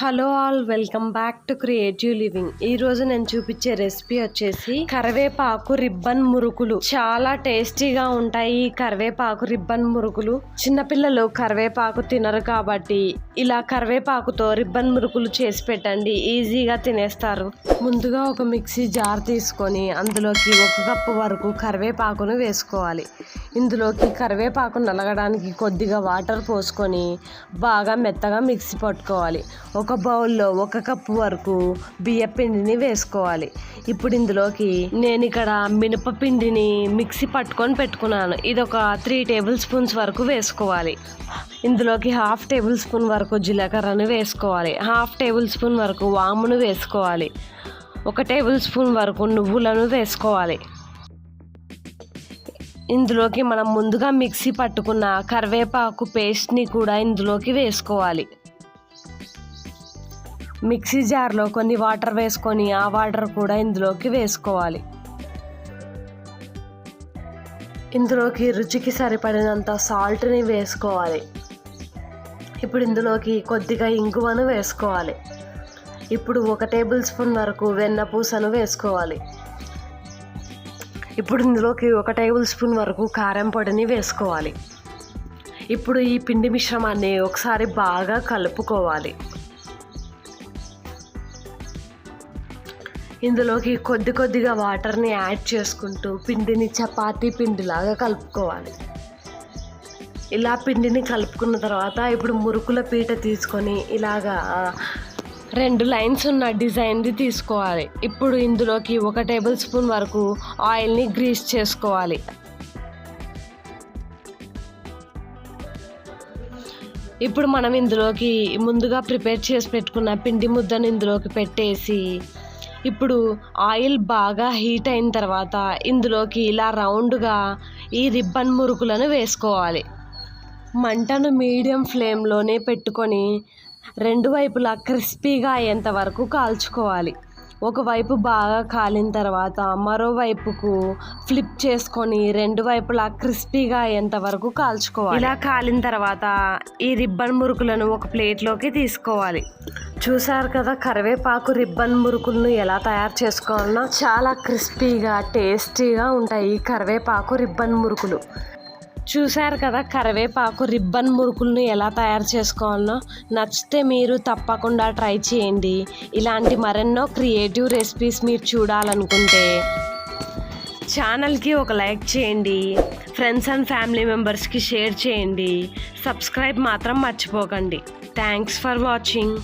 Hello all welcome back to creative living. ఈ రోజు నేను చూపించే రెసిపీ వచ్చేసి కరివేపాకు రిబ్బన్ మురుకులు. చాలా టేస్టీగా ఉంటాయి ఈ కరివేపాకు రిబ్బన్ మురుకులు. చిన్నపిల్లలు కరివేపాకు తినరు కాబట్టి ఇలా కరివేపాకుతో రిబ్బన్ మురుకులు చేసి పెట్టండి ఈజీగా తినేస్తారు. ముందుగా ఒక మిక్సీ జార్ తీసుకొని అందులోకి ఒక కప్పు వరకు కరివేపాకును వేసుకోవాలి. ఇందులోకి కరివేపాకు నలగడానికి కొద్దిగా వాటర్ పోసుకొని బాగా మెత్తగా మిక్సీ పట్టుకోవాలి. ఒక బౌల్లో ఒక కప్పు వరకు బియ్య పిండిని వేసుకోవాలి. ఇప్పుడు ఇందులోకి నేను ఇక్కడ మినపపిండిని మిక్సీ పట్టుకొని పెట్టుకున్నాను. ఇది ఒక త్రీ టేబుల్ స్పూన్స్ వరకు వేసుకోవాలి. ఇందులోకి హాఫ్ టేబుల్ స్పూన్ వరకు జీలకర్రను వేసుకోవాలి. హాఫ్ టేబుల్ స్పూన్ వరకు వామును వేసుకోవాలి. ఒక టేబుల్ స్పూన్ వరకు నువ్వులను వేసుకోవాలి. ఇందులోకి మనం ముందుగా మిక్సీ పట్టుకున్న కరివేపాకు పేస్ట్ని కూడా ఇందులోకి వేసుకోవాలి. మిక్సీ జార్లో కొన్ని వాటర్ వేసుకొని ఆ వాటర్ కూడా ఇందులోకి వేసుకోవాలి. ఇందులోకి రుచికి సరిపడినంత సాల్ట్ని వేసుకోవాలి. ఇప్పుడు ఇందులోకి కొద్దిగా ఇంగువను వేసుకోవాలి. ఇప్పుడు ఒక టేబుల్ స్పూన్ వరకు వెన్న పూసను వేసుకోవాలి. ఇప్పుడు ఇందులోకి ఒక టేబుల్ స్పూన్ వరకు కారం పొడిని వేసుకోవాలి. ఇప్పుడు ఈ పిండి మిశ్రమాన్ని ఒకసారి బాగా కలుపుకోవాలి. ఇందులోకి కొద్ది కొద్దిగా వాటర్ని యాడ్ చేసుకుంటూ పిండిని చపాతీ పిండిలాగా కలుపుకోవాలి. ఇలా పిండిని కలుపుకున్న తర్వాత ఇప్పుడు మురుకుల పీట తీసుకొని ఇలాగా రెండు లైన్స్ ఉన్న డిజైన్ది తీసుకోవాలి. ఇప్పుడు ఇందులోకి ఒక టేబుల్ స్పూన్ వరకు ఆయిల్ని గ్రీస్ చేసుకోవాలి. ఇప్పుడు మనం ఇందులోకి ముందుగా ప్రిపేర్ చేసి పెట్టుకున్న పిండి ముద్దను ఇందులోకి పెట్టేసి ఇప్పుడు ఆయిల్ బాగా హీట్ అయిన తర్వాత ఇందులోకి ఇలా రౌండ్గా ఈ రిబ్బన్ మురుకులను వేసుకోవాలి. మంటను మీడియం ఫ్లేమ్లోనే పెట్టుకొని రెండు వైపులా క్రిస్పీగా అయ్యేంత వరకు కాల్చుకోవాలి. ఒకవైపు బాగా కాలిన తర్వాత మరోవైపుకు ఫ్లిప్ చేసుకొని రెండు వైపులా క్రిస్పీగా అయ్యేంత వరకు కాల్చుకోవాలి. ఇలా కాలిన తర్వాత ఈ రిబ్బన్ మురుకులను ఒక ప్లేట్లోకి తీసుకోవాలి. చూసారు కదా కరివేపాకు రిబ్బన్ మురుకులను ఎలా తయారు చేసుకోవాలన్నా చాలా క్రిస్పీగా టేస్టీగా ఉంటాయి ఈ కరివేపాకు రిబ్బన్ మురుకులు. చూశారు కదా కరివేపాకు రిబ్బన్ మురుకులను ఎలా తయారు చేసుకోవాలనో? నచ్చితే మీరు తప్పకుండా ట్రై చేయండి. ఇలాంటి మరెన్నో క్రియేటివ్ రెసిపీస్ మీరు చూడాలనుకుంటే ఛానల్కి ఒక లైక్ చేయండి. ఫ్రెండ్స్ అండ్ ఫ్యామిలీ మెంబర్స్కి షేర్ చేయండి. సబ్స్క్రైబ్ మాత్రం మర్చిపోకండి. Thanks for watching.